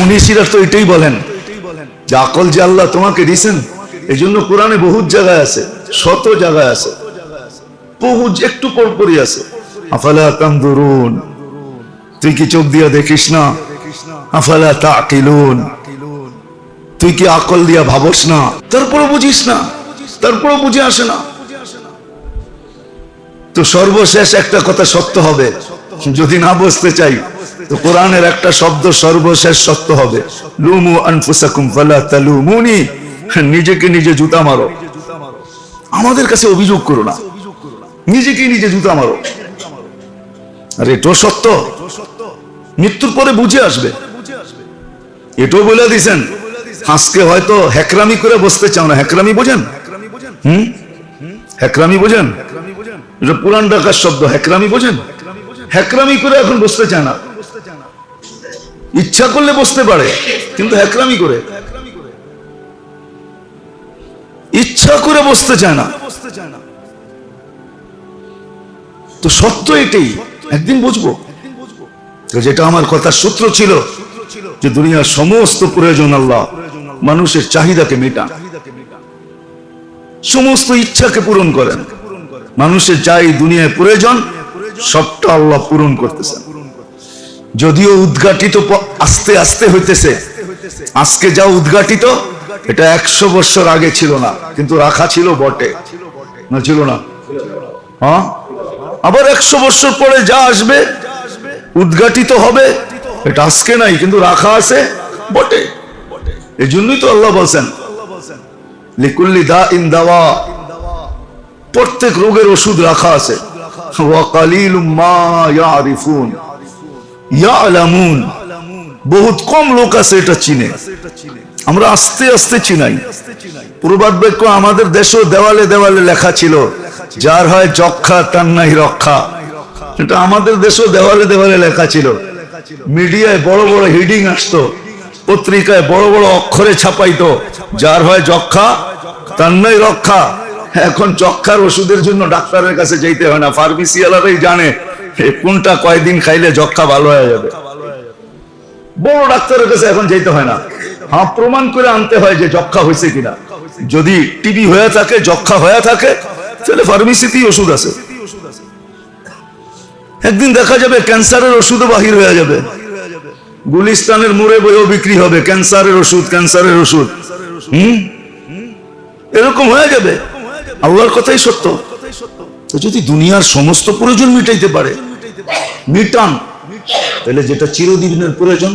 মুনিশিরা তো এটাই বলেন যে আকল যে আল্লাহ তোমাকে দিছেন এই জন্য কোরআনে বহুত জায়গায় আছে, শত জায়গায় আছে বহু একটু পরপরই আছে। তুই কি চোখ দিয়া দেখিস না? আফালা তাকিলুন, তুই কি আকল দিয়া ভাবস না? তারপরে বুঝিস না তারপরে বুঝে আসে না। তো সর্বশেষ একটা কথা সত্য হবে, যদি না বুঝতে চাই তো কোরআনের একটা শব্দ সর্বশেষ সত্য হবে। লুমু আনফুসাকুম ফালা তালুমুনি। নিজেকে নিজে জুতা মারো। আমাদের কাছে অভিযোগ করো না। নিজেকে নিজে জুতা মারো। আর এটাও সত্য। মৃত্যুর পরে বুঝে আসবে। এটাও বলে দিছেন। আজকে হয়তো হ্যাকরামি করে বসতে চাও না। হ্যাকরামি বোঝেন? হুম? হ্যাকরামি বোঝেন? এটা পুরান ডাকার শব্দ। হ্যাকরামি বোঝেন? হ্যাকরামি করে এখন বসতে চায় না। ইচ্ছা করলে বসতে পারে, কিন্তু হ্যাকরামি করে। ইচ্ছা করে বসতে চায় না। তো সত্য এটাই, একদিন বুঝব। যেটা আমার কথার সূত্র ছিল যে দুনিয়ার সমস্ত প্রয়োজন আল্লাহ মানুষের চাহিদাকে মেটান। সমস্ত ইচ্ছাকে পূরণ করেন। মানুষের যাই দুনিয়ায় প্রয়োজন, সবটা আল্লাহ পূরণ করতেছেন। যদিও উদ্ঘাটিত আস্তে আস্তে হইতেছে। আজকে যা উদ্ঘাটিত, এটা একশো বছর আগে ছিল না, কিন্তু রাখা ছিল বটে। না, ছিল না? হ্যাঁ? আবার একশো বছর পরে যা আসবে, উদ্ঘাটিত হবে, এটা আজকে নাই, কিন্তু রাখা আছে বটে। এই জন্যই তো আল্লাহ বলছেন, লিকুল্লি দা ইন দাওয়া। প্রত্যেক রোগের ওষুধ রাখা আছে। ওয়া কালিলুম মা ইয়ারিফুন। বহুত কম লোক আছে এটা চিনে। আমরা আস্তে আস্তে চিনাই। প্রবাদ বাক্য আমাদের দেশেও দেওয়ালে দেওয়ালে লেখা ছিল, যার হয় যক্ষা, তার নাই রক্ষা। এটা আমাদের দেশেও দেওয়ালে দেওয়ালে লেখা ছিল। মিডিয়ায় বড় বড় হিডিং আসতো, পত্রিকায় বড় বড় অক্ষরে ছাপাইতো, যার হয় যক্ষা, তার নাই রক্ষা। এখন যক্ষার ওষুধের জন্য ডাক্তারের কাছে যেতে হয় না, ফার্মেসিওয়ালারাই জানে। কোনটা কয়দিন খাইলে যক্ষা ভালো হয়ে যাবে? বড় ডাক্তারের কাছে এখন যেতে হয় না। হ্যাঁ প্রমাণ করে আনতে হয় যে যক্ষা হয়েছে কিনা। যদি টিবি হয়ে থাকে যক্ষা হয়ে থাকে, তাহলে ফার্মেসিতেই ওষুধ আছে। একদিন দেখা যাবে ক্যান্সারের ওষুধও বাহির হয়ে যাবে। গুলিস্তানের মোড়ে বইও বিক্রি হবে। ক্যান্সারের ওষুধ ক্যান্সারের ওষুধ। হম? এরকম হয়ে যাবে। আল্লাহর কথাই সত্য। যদি দুনিয়ার সমস্ত প্রয়োজন মিটাইতে পারে, মিটান, তাহলে যেটা চিরদিনের প্রয়োজন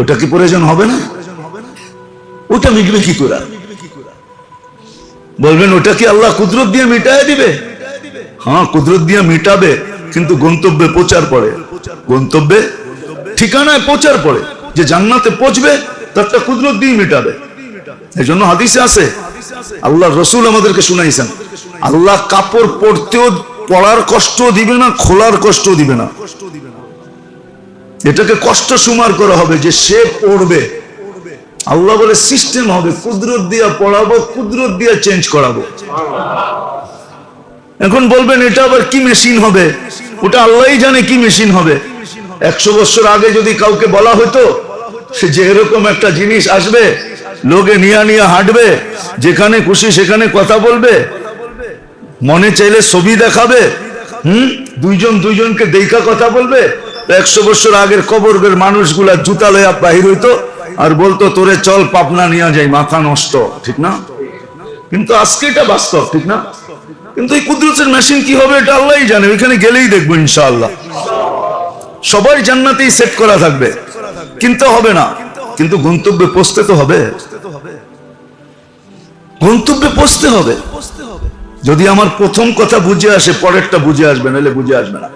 ওটা কি প্রয়োজন হবে না? ওটা মিটবে কি করে? বলবেন, ওটা কি আল্লাহ কুদরত দিয়ে মিটায় দিবে? হ্যাঁ কুদরত দিয়ে মিটাবে, কিন্তু গন্তব্যে প্রচার পরে গন্তব্যে ঠিকানায় প্রচার পরে যে জান্নাতে পৌঁছবে, তারটা কুদরত দিয়ে মিটাবে। এই জন্য হাদিসে আছে আল্লাহ রসুল আমাদেরকে শুনাইছেন। আল্লাহ কাপড় পরতেও পড়ার কষ্ট দিবে না, খোলার কষ্ট দিবে না। এটাকে কষ্ট সুমার করা হবে যে সে পড়বে। আল্লাহ বলে, সিস্টেম হবে, কুদরত দিয়া পড়াবো, কুদরত দিয়া চেঞ্জ করাবো। এখন বলবেন, এটা আবার কি মেশিন হবে? ওটা আল্লাহই জানে কি মেশিন হবে। একশো বছর আগে যদি কাউকে বলা হতো, সে যে এরকম একটা জিনিস আসবে লোকে নিয়া নিয়া হাঁটবে, যেখানে খুশি সেখানে কথা বলবে। মনে চাইলে ছবি দেখাবে, হুম? দুইজন দুইজনকে দেখা কথা বলবে। একশো বছর আগের কবরবের মানুষগুলা জুতা লয়া বাহির হইতো, আর বলতো, তোরে চল পাপনা নিয়ে যাই, মাথা নষ্ট। ঠিক না? কিন্তু আজকে এটা বাস্তব, ঠিক না? কিন্তু এই কুদরতের মেশিন কি হবে এটা আল্লাহই জানে, ওইখানে গেলেই দেখব ইনশাআল্লাহ। সবাই জান্নাতেই সেট করা থাকবে। কিনতে হবে না। কিন্তু গন্তব্যে পৌঁছতে তো হবে। গন্তব্যে পৌঁছতে হবে। যদি আমার প্রথম কথা বুঝে আসে, পরেরটা বুঝে আসবে, নাহলে বুঝে আসবে না।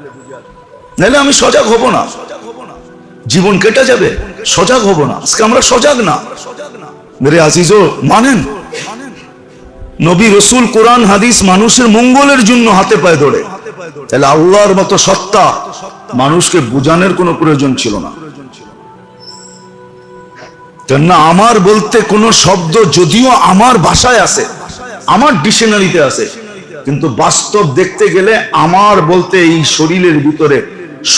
নাহলে আমি সজাগ হব না। জীবন কেটে যাবে, সজাগ হব না। আজকে আমরা সজাগ না। মেরে আজিজও মানেন। নবী রসুল, কোরআন, হাদিস মানুষের মঙ্গলের জন্য হাতে পায়ে ধরে। তাহলে আল্লাহর মতো সত্তা মানুষকে বুঝানোর কোনো প্রয়োজন ছিল না। কেননা আমার বলতে কোনো শব্দ যদিও আমার ভাষায় আছে, আমার ডিকশনারিতে আছে, কিন্তু বাস্তব দেখতে গেলে আমার বলতে এই শরীরের ভিতরে,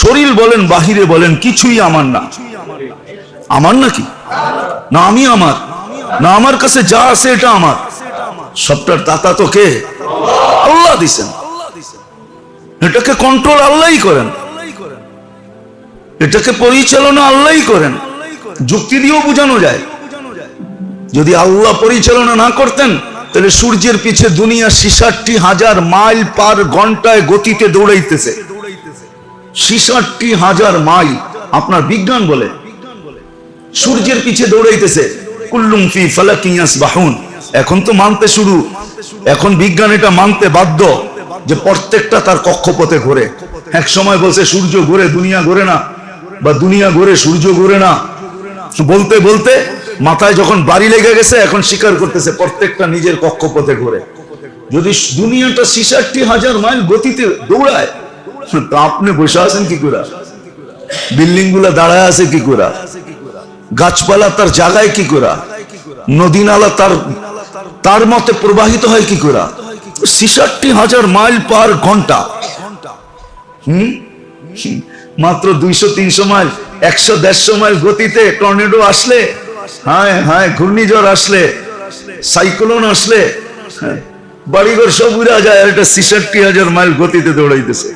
শরীর বলেন, বাহিরে বলেন, কিছুই আমার না। আমার নাকি? না, আমি আমার। না, আমার কাছে যা আছে এটা আমার। সবটার দাতা তো কে? আল্লাহ দিছেন। এটাকে কন্ট্রোল আল্লাহই করেন। এটাকে পরিচালনা আল্লাহই করেন। যুক্তি দিয়েও বোঝানো যায়। যদি আল্লাহ পরিচালনা না করতেন, তাহলে সূর্যের পিছে দুনিয়া ছিষট্টি হাজার মাইল পার ঘন্টায় গতিতে দৌড়াইতেছে। ছিষট্টি হাজার মাইল, আপনার বিজ্ঞান বলে। সূর্যের পিছে দৌড়াইতেছে। কুল্লুম ফি ফালাকিয়াস বাহুন এখন তো মানতে শুরু। এখন বিজ্ঞান এটা মানতে বাধ্য যে প্রত্যেকটা তার কক্ষপথে ঘোরে। এক সময় বলছে, সূর্য ঘুরে, দুনিয়া ঘুরে না। বা দুনিয়া ঘুরে, সূর্য ঘুরে না। বলতে বলতে মাথায় যখন বাড়ি লেগে গেছে, এখন স্বীকার করতেছে প্রত্যেকটা নিজের কক্ষপথে ঘুরে। যদি দুনিয়াটা ছিষট্টি হাজার মাইল গতিতে দৌড়ায়, তা আপনি বসে আছেন কি করে? বিল্ডিংগুলা দাঁড়ায় আছে কি করে? গাছপালা তার জায়গায় কি করে? নদী নালা তার তার মতে প্রবাহিত হয় কি করে? ছিষট্টি হাজার মাইল পার ঘণ্টা। হুম? মাত্র দুইশো, তিনশো মাইল। একশো দেড়শো মাইল গতিতে টর্নেডো আসলে হ্যাঁ হ্যাঁ ঘূর্ণিঝড় আসলে সাইক্লোন আসলে হ্যাঁ, বাড়িঘর সব উড়া যায় এটা ছিষট্টি হাজার মাইল গতিতে দৌড়াইতেছে।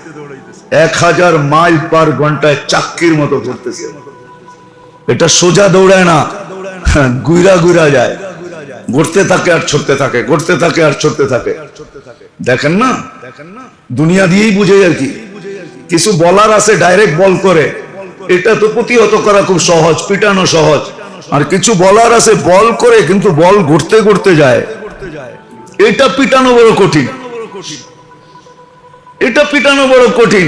এক হাজার মাইল পার ঘন্টায় চাক্কির মতো ঘুরতেছে। এটা সোজা দৌড়ায় না হ্যাঁ, গুইরা গুইরা যায়। ঘুরতে থাকে আর ছড়তে থাকে ঘুরতে থাকে আর ছড়তে থাকে। দেখেন না? দুনিয়া দিয়েই বুঝে আর কি। কিছু বলার আছে ডাইরেক্ট বল করে। এটা তো প্রতিহত করা খুব সহজ, পিটানো সহজ। আর কিছু বলার আছে, বল করে কিন্তু বল ঘুরতে ঘুরতে যায়। এটা পিটানো বড় কঠিন। এটা পিটানো বড় কঠিন।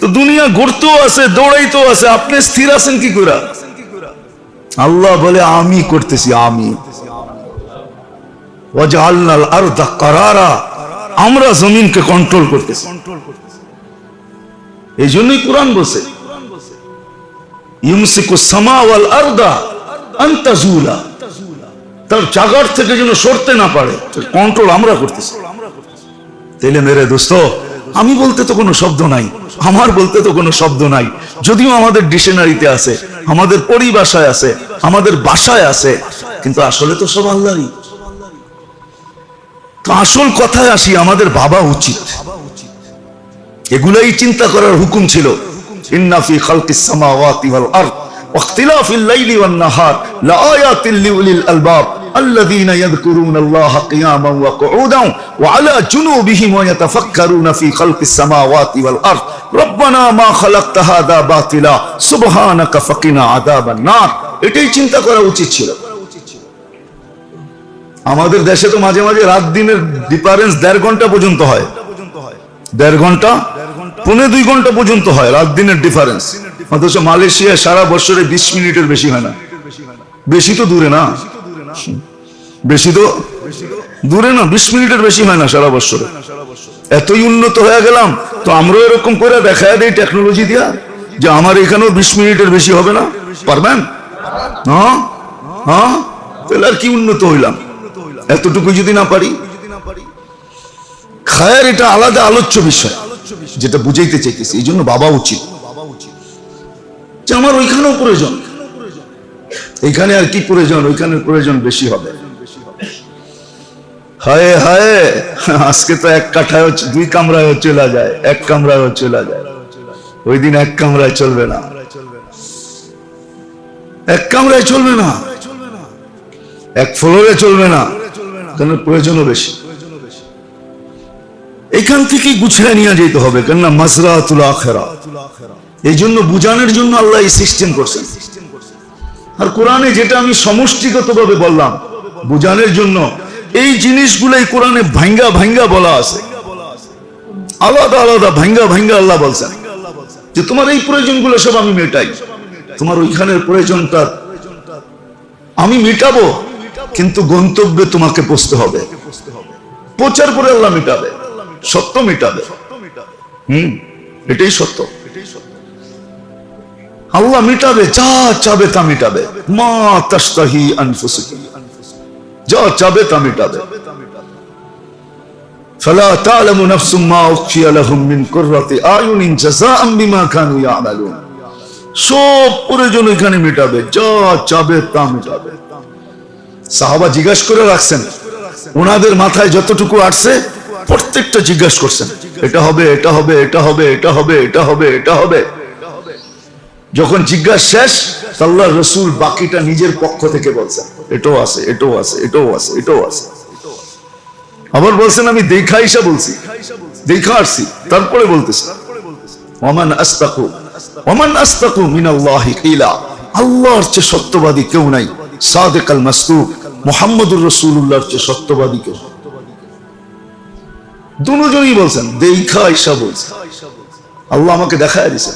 তো দুনিয়া ঘুরতেও আছে, দৌড়াইতেও আছে, আপনি স্থির আছেন কি করে আল্লাহ বলে, আমি করতেছি, আমি। আমরা জমিনকে কন্ট্রোল করতেছি। এই জন্যই কোরআন বসে ইউমসিকু সামা ওয়াল আরদা আন তাজুলা তার থেকে যেন সরতে না পারে কন্ট্রোল আমরা করতেছি। তাইলে মেরে দোস্ত, আমি বলতে তো কোনো শব্দ নাই, আমার বলতে তো কোনো শব্দ নাই। যদিও আমাদের ডিকশনারিতে আছে, আমাদের পরিভাষায় আছে, আমাদের ভাষায় আছে, কিন্তু আসলে তো সব আল্লাহরই। তো আসল কথায় আসি, আমাদের বাবা উচিত। এগুলাই চিন্তা করার হুকুম ছিল। ইন্নাফি খালকিস সামাওয়াতি ওয়াল আরদ واختلاف الليل والنهار لآيات لأولي الألباب الذين يذكرون الله قياما وقعودا وعلى جنوبهم ويتفكرون في خلق السماوات والأرض ربنا ما خلقت هذا باطلا سبحانك فقنا عذاب النار এটাই চিন্তা করা উচিত ছিল আমাদের দেশে তো মাঝে মাঝে রাত দিনের ডিফারেন্স দেড় ঘন্টা পর্যন্ত হয় দেড় ঘন্টা পৌনে দুই ঘণ্টা পর্যন্ত হয়, রাত দিনের ডিফারেন্স অথচ মালয়েশিয়া সারা বছরে বিশ মিনিটের বেশি হয় না। বেশি তো দূরে না। বেশি তো দূরে না, বিশ মিনিটের বেশি হয় না সারা বছরে। এতই উন্নত হয়ে গেলাম, তো আমরাও এরকম করে দেখা দেয় টেকনোলজি দিয়া, যে আমার এখানেও বিশ মিনিটের বেশি হবে না। পারবেন? হ্যাঁ? হ্যাঁ? তাহলে আর কি উন্নত হইলাম? এতটুকু যদি না পারি। খায়ের এটা আলাদা আলোচ্য বিষয়। যেটা বুঝাইতে চাইতেছি, এই জন্য বাবা উচিত। আমার ওইখানেও প্রয়োজন। এইখানে আর কি প্রয়োজন? ওইখানে প্রয়োজন বেশি হবে। হায় হায়, আজকে তো এক কাঠায় দুই কামরায় চলে যায়, এক কামরায় চলে যায়। ওই দিন এক কামরায় চলবে না। এক কামরায় চলবে না। এক ফ্লোরে চলবে না। কারণ প্রয়োজনও বেশি। এখান থেকে গুছিয়ে নিয়ে যেতে হবে, কেননা মাজরাতুল আখেরা। এই জন্য বুঝানোর জন্য আল্লাহ এই সিস্টেম করছেন। আর কোরআনে যেটা আমি সমষ্টিগতভাবে বললাম, বুঝানোর জন্য এই জিনিসগুলোই কোরআনে ভাঙ্গা ভাঙ্গা বলা আছে। আলাদা আলাদা ভাঙ্গা ভাঙ্গা আল্লাহ বলছেন যে তোমার এই প্রয়োজনগুলো সব আমি মেটাই। তোমার ওইখানের প্রয়োজনটা আমি মেটাবো, কিন্তু গন্তব্যে তোমাকে পৌঁছতে হবে। প্রচার করে আল্লাহ মেটাবে। সত্য মেটাবে হুম এটাই সত্য আল্লাহ মিটাবে যা চাবে তা মিটাবে মা তাস্তাহি আনফুসুকুম যা চাবে তা মিটাবে فلا تعلم نفس ما أخفي لهم من قرة أعين جزاء بما كانوا يعملون সব প্রয়োজন ওইখানে মেটাবে যা চাবে তা মেটাবে সাহাবা জিজ্ঞাসা করে রাখছেন ওনাদের মাথায় যতটুকু আসছে প্রত্যেকটা জিজ্ঞাসা করছেন, এটা হবে এটা হবে এটা হবে এটা হবে এটা হবে এটা হবে। যখন জিজ্ঞাসা শেষ, আল্লাহ রসুল বাকিটা নিজের পক্ষ থেকে বলছেন, এটাও আছে এটাও আছে এটাও আছে এটাও আছে। আবার বলছেন, আমি দেখা ইসা বলছি, দেখা আসছি, তারপরে বলতেছি। ওমান আস্তাকু ওমান আস্তাকু মিনাল্লাহি কিলা। আল্লাহর চেয়ে সত্যবাদী কেউ নাই, সাদেক আল মাসতুক মোহাম্মদুর রসুল্লাহর চেয়ে সত্যবাদী কেউ দুজনই বলছেন, দেখা আইসা বলছে। আল্লাহ আমাকে দেখায় দিছে।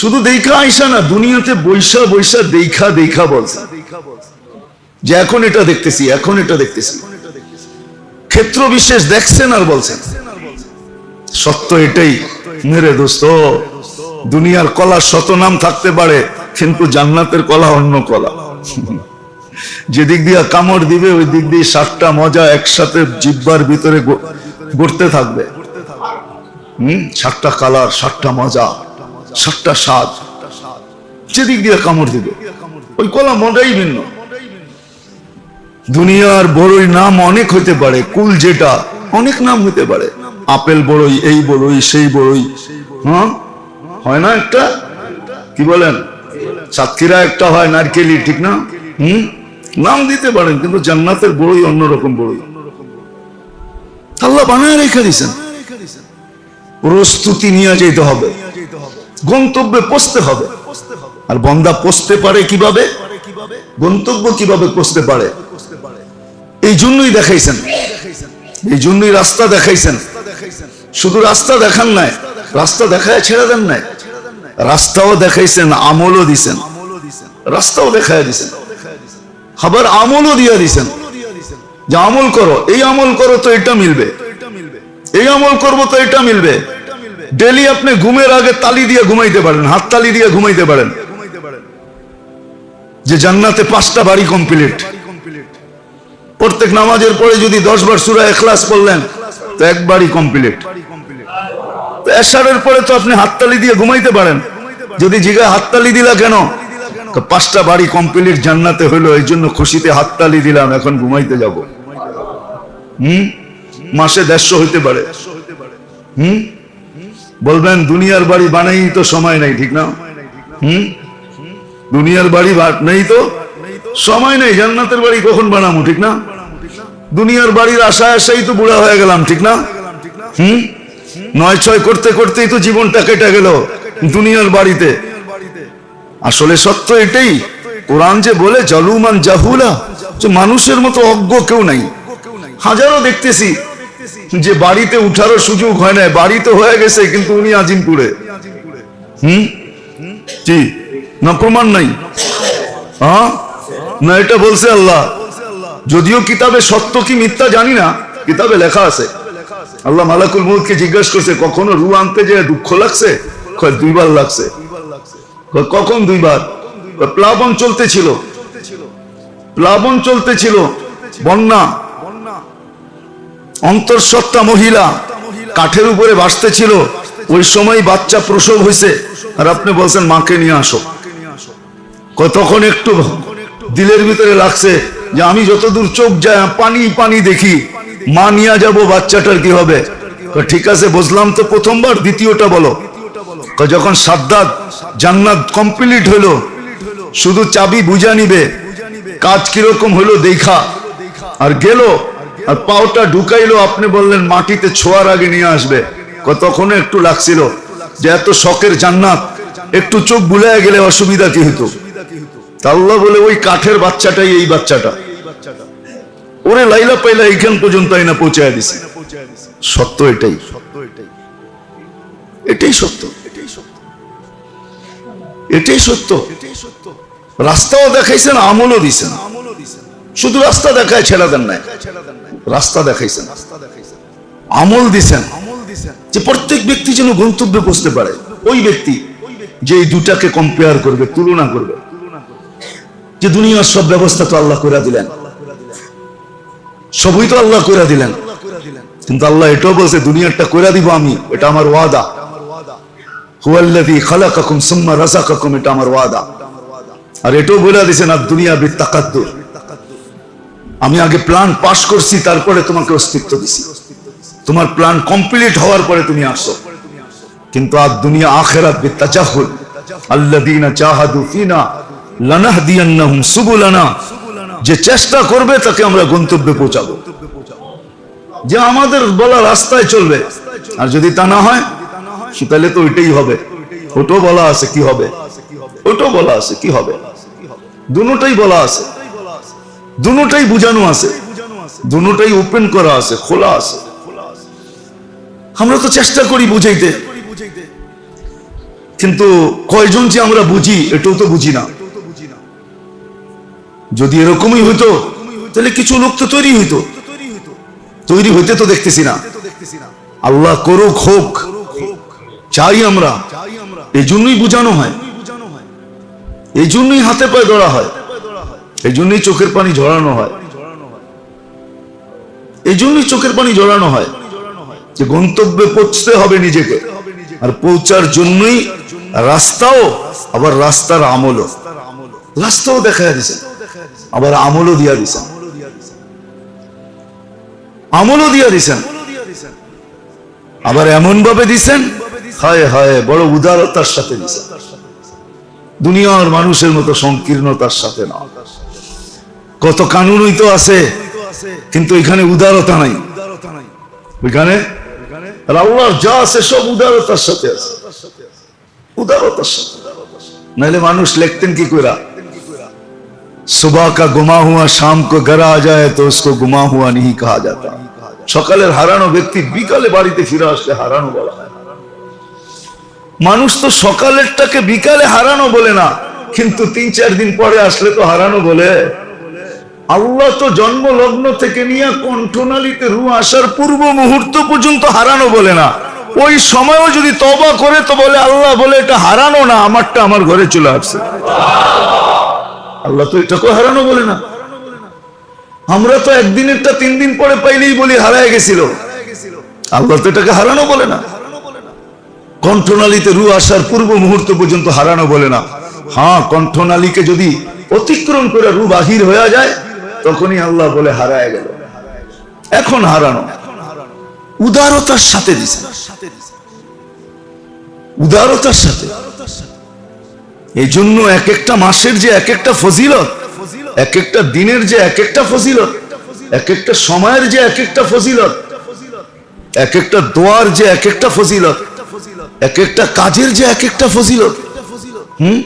শুধু দেখা আইসা না, দুনিয়াতে বৈশা বৈশা দেখা দেখা বলছে। যে এখন এটা দেখতেছি, এখন এটা দেখতেছি। ক্ষেত্র বিশেষ দেখছেন আর বলছেন। সত্য এটাই। মেরে দোস্ত, দুনিয়ার কলা শত নাম থাকতে পারে, কিন্তু জান্নাতের কলা অন্য কলা। যেদিক দিয়ে কামড় দিবে, ওই দিক দিয়ে সাতটা মজা একসাথে জিব্বার ভিতরে গড়তে থাকবে। হম? সাতটা কালার, সাতটা মজা, সাতটা স্বাদ। যেদিক দিয়ে কামড় দিবে, ওই কলা মজাই ভিন্ন। দুনিয়ার বড়ই নাম অনেক হইতে পারে, কুল যেটা, অনেক নাম হইতে পারে। আপেল বড়ই, এই বড়ই, সেই বড়ই। হ্যাঁ হয় না একটা? কি বলেন? সাতক্ষীরা একটা হয়, নারকেলি, ঠিক না? হুম? নাম দিতে পারেন, কিন্তু জান্নাতের বড়ই অন্যরকম বড়ই। আল্লাহ বানায় রেখে দিছেন প্রস্তুতি নিয়ে যেতে হবে। গন্তব্যে পৌঁছতে হবে। আর বন্দা পৌঁছতে পারে কীভাবে? গন্তব্য কীভাবে পৌঁছতে পারে? এই জন্যই দেখাইছেন। এই জন্যই রাস্তা দেখাইছেন। শুধু রাস্তা দেখান নাই, রাস্তা দেখায় ছেড়ে দেন নাই। রাস্তাও দেখাইছেন, আমলও দিছেন। রাস্তাও দেখায় দিছেন। আবার আমলও দিয়ে দিছেন। যে আমল করো, এই আমল করো তো এটা মিলবে। এই আমল করব তো এটা মিলবে। ডেলি আপনি ঘুমের আগে তালি দিয়ে ঘুমাইতে পারেন, হাত তালি দিয়ে ঘুমাইতে পারেন। যে জান্নাতে পাঁচটা বাড়ি কমপ্লিট। প্রত্যেক নামাজের পরে যদি দশ বার সুরা এখলাস পড়লেন, তো একবারই কমপ্লিট। এশারের পরে তো আপনি হাততালি দিয়ে ঘুমাইতে পারেন। যদি জিগা হাততালি দিলা কেন? তো পাঁচটা বাড়ি কমপ্লিট জান্নাতে হইল, এই জন্য খুশিতে হাততালি দিলাম, এখন ঘুমাইতে যাব। হুম? মাসে দেড়শো হইতে পারে। হুম? বলবেন, দুনিয়ার বাড়ি বানাই তো সময় নাই, ঠিক না? হুম? দুনিয়ার বাড়ি নেই তো? সময় নেই, জান্নাতের বাড়ি কখন বানাবো ঠিক না? দুনিয়ার বাড়ির আশায় আশাই তো বুড়া হয়ে গেলাম, ঠিক না? হুম? নয় ছয় করতে করতেই তো জীবনটা কেটে গেল দুনিয়ার বাড়িতে। আসলে সত্য এটাই। কোরআন যে বলে, জলুমান জাহুলা যে মানুষের মতো অজ্ঞ কেউ নাই। হাজারো দেখতেছি যে বাড়িতে উঠারও সুযোগ হয় না বাড়িতে হয়ে গেছে, কিন্তু উনি আজিমপুরে। হুম? জি না, প্রমাণ নাই। হ্যাঁ না, এটা বলছে আল্লাহ। যদিও কিতাবে সত্য কি মিথ্যা জানি না, কিতাবে লেখা আছে। আল্লাহ মালাকুল মুদকে জিজ্ঞাসা করছে, কখনো রু আনতে যে দুঃখ লাগছে? দুইবার লাগছে। কখন দুইবার? প্লাবন চলতেছিল। প্লাবন চলতেছিল। বন্যা। অন্তঃসত্ত্বা মহিলা কাঠের উপরে ভাসতেছিল। ওই সময় বাচ্চা প্রসব হয়েছে আর আপনি বলছেন, মাকে নিয়ে আসো। তখন একটু দিলের ভিতরে লাগছে যে আমি যতদূর চোখ যায়, পানি পানি দেখি। মা নিয়ে যাব, বাচ্চাটার কি হবে? ঠিক আছে, বুঝলাম তো প্রথমবার, দ্বিতীয়টা বলো। যখন সাদ্দাত জান্নাত কমপ্লিট হলো, শুধু চাবি বুঝা নিবে, কাজ কীরকম হলো দেখা, আর গেল, আর পাওটা ঢুকাইলো, আপনি বললেন মাটিতে ছোঁয়ার আগে নিয়ে আসবে। কতক্ষণ একটু লাগছিল যে এত শখের জান্নাত, একটু চোখ বুলায় গেলে অসুবিধা কি হতো? আল্লাহ বলে, ওই কাঠের বাচ্চাটাই এই বাচ্চাটা। ওরে লাইলা পাইলা, এইখান পর্যন্ত আইনা পৌঁছায় দিছে। সত্য এটাই সত্য এটাই। এটাই সত্য। এটাই সত্য। রাস্তাও দেখাইছেন, আমলও দিছেন। শুধু রাস্তা দেখায় ছেড়া দেন নাই, রাস্তা দেখাইছেন। আমল দিছেন। যে প্রত্যেক ব্যক্তি যেন গন্তব্যে পৌঁছতে পারে, ওই ব্যক্তি যে এই দুটাকে কম্পেয়ার করবে, তুলনা করবে। যে দুনিয়ার সব ব্যবস্থা তো আল্লাহ করে দিলেন। সবই তো আল্লাহ করে দিলেন। কিন্তু আল্লাহ এটাও বলছে, দুনিয়ারটা করে দিব আমি, এটা আমার ওয়াদা। হুয়াল্লাযী খালাকাকুম সুম্মা রাযাকাকুম, এটা আমার ওয়াদা। আর এটাও দুনিয়া বিত্তাকাদ্দুর। আমি আগে প্ল্যান পাস করছি, তারপরে তোমাকে অস্তিত্ব দিছি। তোমার প্ল্যান কমপ্লিট হওয়ার পরে তুমি আসো। কিন্তু আর দুনিয়া আখেরাত বিত্তাজাহুল। আল্লাযীনা জাহাদু ফিনা লানাহদিয়ান্নাহুম সুবুলানা। যে চেষ্টা করবে, তাকে আমরা গন্তব্যে পৌঁছাবো। যে আমাদের বলা রাস্তায় চলবে। আর যদি তা না হয় তাহলে তো ওইটাই হবে। ওটাও বলা আছে কি হবে? ওটাও বলা আছে কি হবে? দুটাই বলা আছে। দুটাই বুঝানো আছে। দুটাই ওপেন করা আছে, খোলা আছে। আমরা তো চেষ্টা করি বুঝাইতে। কিন্তু কয়জন যে আমরা বুঝি, এটাও তো বুঝি না। যদি এরকমই হইতো, তাহলে কিছু লোক তো তৈরি হইতো। তৈরি হইতে তো দেখতেছি না। আল্লাহ করুক হোক চাই আমরা। এই জন্যই বুঝানো হয়। এই জন্যই হাতে পায়ে ধরা হয়। এই জন্যই চোখের পানি ঝরানো হয়। এই জন্যই চোখের পানি ঝরানো হয়। যে গন্তব্যে পৌঁছতে হবে নিজেকে। আর পৌঁছার জন্যই রাস্তাও, আবার রাস্তার আমলও। রাস্তাও দেখা দিছে। আবার আমলও দিয়া দিছেন আমলও দিয়া দিছেন। আবার এমন ভাবে দিছেন হায় হায়, বড় উদারতার সাথে নিছে দুনিয়ার মানুষের মতো সংকীর্ণতার সাথে না। কত কানুনই তো আছে, কিন্তু এখানে উদারতা নাই। ওইখানে? রাউলার যা আছে সব উদারতার সাথে আছে। উদারতার সাথে। নাহলে মানুষ লেখতেন কি কইরা? সুবাহ কা গুমা হুয়া, শাম কো গরা যায় তো উসকো গুমা হুয়া নহি কাহা যাতা। সকালের হারানো ব্যক্তি বিকালে বাড়িতে ফিরে আসলে হারানো বলা মানুষ তো সকালেরটাকে বিকালে হারানো বলে না, কিন্তু তিন চার দিন পরে আসলে তো হারানো বলে। আল্লাহ তো জন্ম লগ্ন থেকে নিয়ে কণ্ঠনালীতে রু আসার পূর্ব মুহূর্ত পর্যন্ত হারানো বলে না। ওই সময়ও যদি তবা করে তো বলে, আল্লাহ বলে এটা হারানো না, আমারটা আমার ঘরে চলে আসছে। আল্লাহ তো এটাকে হারানো বলে না। আমরা তো একদিনেরটা তিন দিন পরে পাইলেই বলি হারায় গেছিল। আল্লাহ তো এটাকে হারানো বলে না। কণ্ঠনালীতে রু আসার পূর্ব মুহূর্ত পর্যন্ত হারানো বলে না। হ্যাঁ কণ্ঠনালীকে যদি অতিক্রম করে রু বাহির হয়ে যায়, তখনই আল্লাহ বলে হারায় গেল। এখন হারানো। উদারতার সাথে দিছে। উদারতার সাথে। এই জন্য এক একটা মাসের যে এক একটা ফজিলত এক একটা দিনের যে এক একটা ফজিলত এক একটা সময়ের যে এক একটা ফজিলত এক একটা দোয়ার যে এক একটা ফজিলত এক একটা কাজের যে এক একটা ফজিলত, হুম?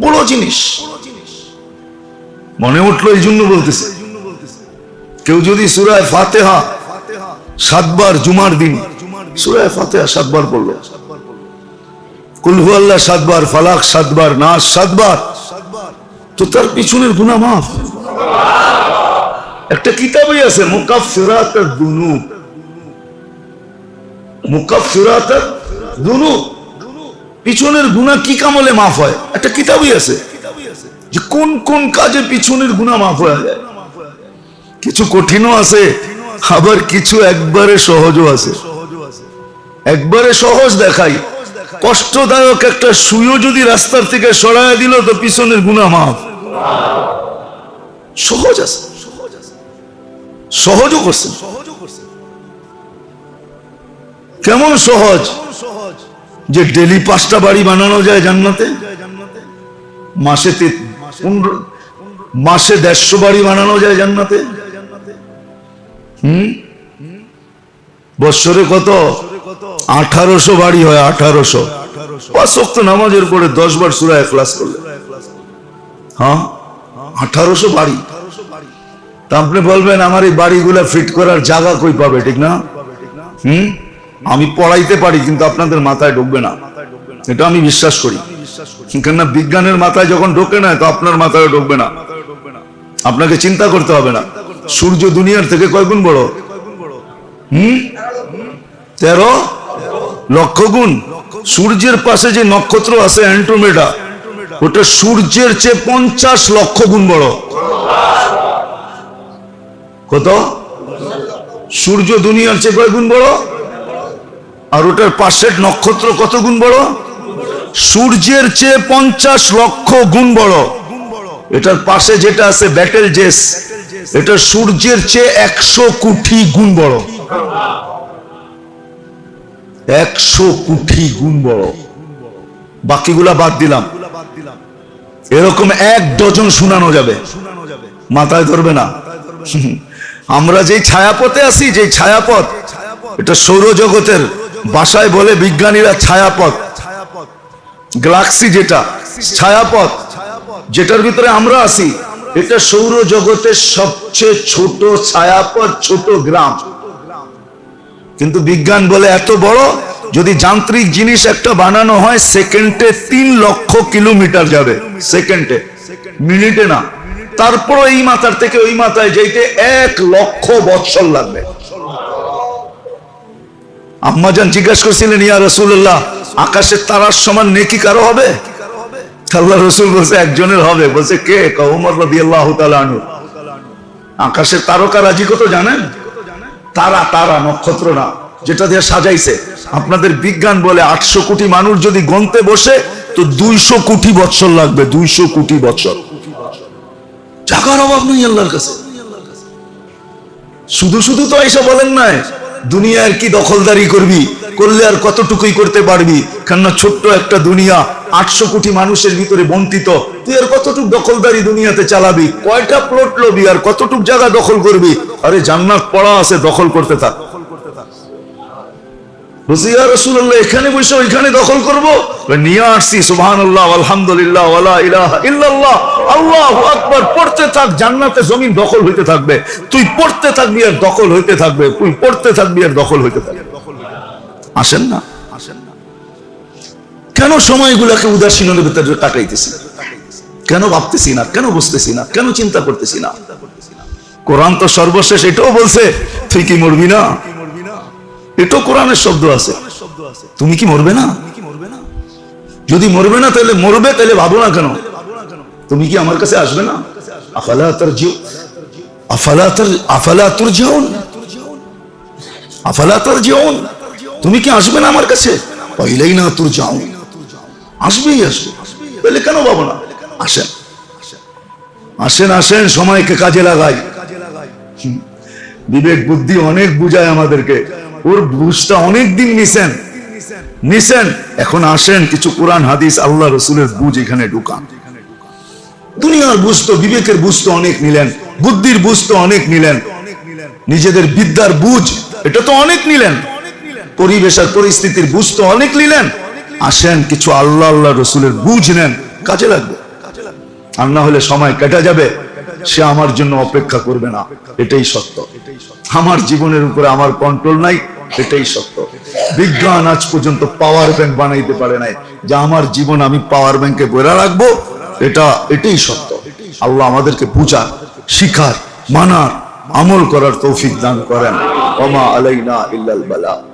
বড় জিনিস। মনে উঠল এই জন্য বলতেছে। কেউ যদি সুরায় ফাতেহা সাতবার জুমার দিন, সুরায় ফাতেহা সাতবার পড়ল। সাতবার, ফালাক সাতবার সাতবার। তো তার পিছনের গুণা মাফ। একটা কিতাবই আছে মুকাফিরাত দুনু মুকাফিরাত পিছনের গুণা কি কামলে মাফ হয়? একটা কিতাবই আছে যে কোন কোন কাজে পিছনের গুণা মাফ হয়ে যায়। কিছু কঠিনও আছে, আবার কিছু একবারে সহজও আছে। একবারে সহজ দেখাই, কষ্টদায়ক একটা সুইও যদি রাস্তার থেকে সরায় দিল, তো পিছনের গুণা মাফ। সহজ আছে। সহজও করছেন কেমন সহজ যে ডেলি পাঁচটা বাড়ি বানানো যায় জান্নাতে? মাসে মাসে দেড়শো বাড়ি বানানো যায় জান্নাতে? হুম? বৎসরে কত? আঠারোশো বাড়ি হয়, আঠারোশো। পাঁচ ওয়াক্ত নামাজের পরে দশ বার সুরা ক্লাস করলে। হ্যাঁ? আঠারোশো বাড়ি। তা আপনি বলবেন, আমার এই বাড়িগুলা ফিট করার জায়গা কই পাবে, ঠিক না? হুম? আমি পড়াইতে পারি, কিন্তু আপনাদের মাথায় ঢুকবে না। এটা আমি বিশ্বাস করি। কেননা বিজ্ঞানের মাথায় যখন ঢোকে না, তো আপনার মাথায় ঢুকবে না। আপনাকে চিন্তা করতে হবে না। সূর্য দুনিয়ার থেকে কয় গুণ বড়? হুম? তেরো? লক্ষ গুণ। সূর্যের পাশে যে নক্ষত্র আছে অ্যান্ট্রোমেডা ওটা সূর্যের চেয়ে পঞ্চাশ লক্ষ গুণ বড়। কত? সূর্য দুনিয়ার চেয়ে কয় গুণ বড়? আর ওটার পাশের নক্ষত্র কত গুণ বড়? সূর্যের চেয়ে পঞ্চাশ লক্ষ গুণ বড়। এটার পাশে যেটা আছে, ব্যাটেল জেস, এটা সূর্যের চেয়ে একশো কোটি গুণ বড়। একশো কোটি গুণ বড়। বাকিগুলা বাদ দিলাম। এরকম এক ডজন শোনানো যাবে। মাথায় ধরবে না। আমরা যেই ছায়াপথে আছি, যেই ছায়াপথ এটা সৌরজগতের বাসায় বলে বিজ্ঞানীরা ছায়াপথ। গ্যালাক্সি যেটা, ছায়াপথ, যেটার ভিতরে আমরা আছি, এটা সৌরজগতের সবচেয়ে ছোট ছায়াপথ, ছোট গ্রাম। কিন্তু বিজ্ঞান বলে এত বড়, যদি যান্ত্রিক জিনিস একটা বানানো হয়, সেকেন্ডে তিন লক্ষ কিলোমিটার যাবে। সেকেন্ডে, মিনিটে না। তারপর এই মাথার থেকে ওই মাথায় যেতে এক লক্ষ বৎসর লাগবে। আম্মাজান জিজ্ঞাসা করছিলেন, ইয়া রসুল্লাহ আকাশের তারার সমান নেকি কারও হবে? আল্লাহ রসুল বলছে, একজনের হবে। বলছে, কে? কৌমর রবি আল্লাহ আনু আকাশের তারকা রাজি কত জানেন? তারা তারা নক্ষত্র না যেটা দিয়ে সাজাইছে। আপনাদের বিজ্ঞান বলে আটশো কোটি মানুষ যদি গন্তে বসে, তো দুইশো কোটি বৎসর লাগবে, দুইশো কোটি বৎসর। টাকার অভাব নেই আল্লাহর কাছে। শুধু শুধু তো এসব বলেন নাই দুনিয়ার কি দখলদারি করবি? করলে আর কতটুকুই করতে পারবি? কেননা ছোট্ট একটা দুনিয়া আটশো কোটি মানুষের ভিতরে বন্টিত। তুই আর কতটুক দখলদারি দুনিয়াতে চালাবি? কয়টা প্লট লবি আর কতটুক জায়গা দখল করবি? আরে জান্নাত পড়া আছে, দখল করতে থাক। এখানে বসে ওইখানে দখল করব? নিয়ে আসছি আলহামদুলিল্লাহ আকবার, পড়তে থাক, জান্নাতে জমিন দখল হইতে থাকবে, তুই পড়তে থাকবি আর দখল হইতে থাকবে, তুই পড়তে থাকবি আর দখল হইতে থাকবে। আসেন না। আসেন না কেন সময়গুলোকে উদাসীনের ভিতরে কাটাইতেছি কেন ভাবতেছি না? কেন বুঝতেছি না? কেন চিন্তা করতেছি না? কোরআন তো সর্বশেষ এটাও বলছে, তুই কি মরবি না? এটাও কোরআনের শব্দ আছে। তুমি কি মরবে না? যদি মরবে না, তাহলে মরবে, তাহলে ভাবো না কেন? তুমি কি আমার কাছে আসবে না? তুমি কি আসবে না আমার কাছে? পহিলেই না তোর যাও আসবেই আসবে। তাহলে কেন পাবো না? আসেন। আসেন আসেন, সময়কে কাজে লাগাই। বিবেক, বুদ্ধি অনেক বুঝায় আমাদেরকে। ওর বুঝটা অনেক দিন নিছেন। নিছেন। এখন আসেন কিছু কোরআন, হাদিস, আল্লাহ রসুলের বুঝ এখানে ঢুকান। দুনিয়ার বুঝ তো, বিবেকের বুঝ তো অনেক নিলেন। বুদ্ধির বুঝ তো অনেক নিলেন। নিজেদের বিদ্যার বুঝ, এটা তো অনেক নিলেন। পরিবেশ আর পরিস্থিতির বুঝ তো অনেক নিলেন। আসেন কিছু আল্লাহ আল্লাহ রসুলের বুঝ নেন। কাজে লাগবে। আর না হলে সময় কেটে যাবে। সে আমার জন্য অপেক্ষা করবে না। এটাই সত্য। আমার জীবনের উপরে আমার কন্ট্রোল নাই, এটাই সত্য। বিজ্ঞান আজ পর্যন্ত পাওয়ার ব্যাংক বানাইতে পারে নাই। যে আমার জীবন আমি পাওয়ার ব্যাংকে বইরা রাখব, এটা, এটাই সত্য। আল্লাহ আমাদেরকে বুঝার, শিখার, মানার, আমল করার তৌফিক দান করেন। ওমা আলাইনা ইল্লাল বালা।